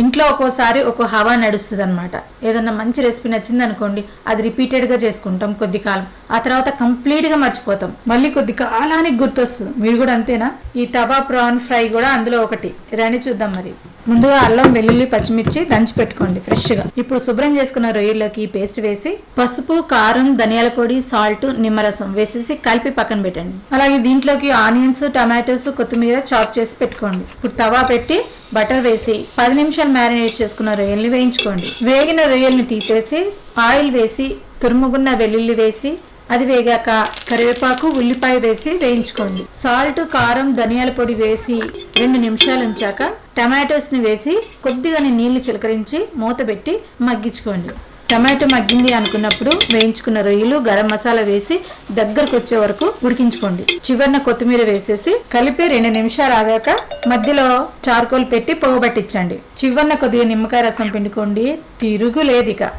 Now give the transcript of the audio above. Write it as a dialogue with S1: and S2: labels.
S1: ఇంట్లో ఒక్కోసారి ఒక హవా నడుస్తుంది అనమాట ఏదన్నా మంచి రెసిపీ నచ్చింది అనుకోండి అది రిపీటెడ్గా చేసుకుంటాం కొద్ది కాలం ఆ తర్వాత కంప్లీట్గా మర్చిపోతాం. మళ్ళీ కొద్ది కాలానికి గుర్తొస్తుంది. మీరు కూడా అంతేనా? ఈ తవా ప్రాన్ ఫ్రై కూడా అందులో ఒకటి. రండి చూద్దాం మరి. ముందుగా అల్లం వెల్లుల్లి పచ్చిమిర్చి దంచి పెట్టుకోండి ఫ్రెష్గా. ఇప్పుడు శుభ్రం చేసుకున్న రొయ్యల్లోకి పేస్ట్ వేసి పసుపు కారం ధనియాల పొడి సాల్ట్ నిమ్మరసం వేసేసి కలిపి పక్కన పెట్టండి. అలాగే దీంట్లోకి ఆనియన్స్ టమాటోస్ కొత్తిమీర చాప్ చేసి పెట్టుకోండి. ఇప్పుడు తవా పెట్టి బటర్ వేసి పది నిమిషాలు మ్యారినేట్ చేసుకున్న రొయ్యల్ని వేయించుకోండి. వేగిన రొయ్యల్ని తీసేసి ఆయిల్ వేసి తురుముగున్న వెల్లుల్లి వేసి అది వేగాక కరివేపాకు ఉల్లిపాయ వేసి వేయించుకోండి. సాల్ట్ కారం ధనియాల పొడి వేసి రెండు నిమిషాలు ఉంచాక టమాటోస్ని వేసి కొద్దిగా నీళ్ళు చిలకరించి మూత పెట్టి మగ్గించుకోండి. టమాటో మగ్గింది అనుకున్నప్పుడు వేయించుకున్న రొయ్యలు గరం మసాలా వేసి దగ్గరకు వచ్చే వరకు ఉడికించుకోండి. చివరిన కొత్తిమీర వేసేసి కలిపి రెండు నిమిషాలు ఆగాక మధ్యలో చార్కోల్ పెట్టి పొగబట్టించండి. చివరిన కొద్దిగా నిమ్మకాయ రసం పిండుకోండి. తిరుగులేదిక.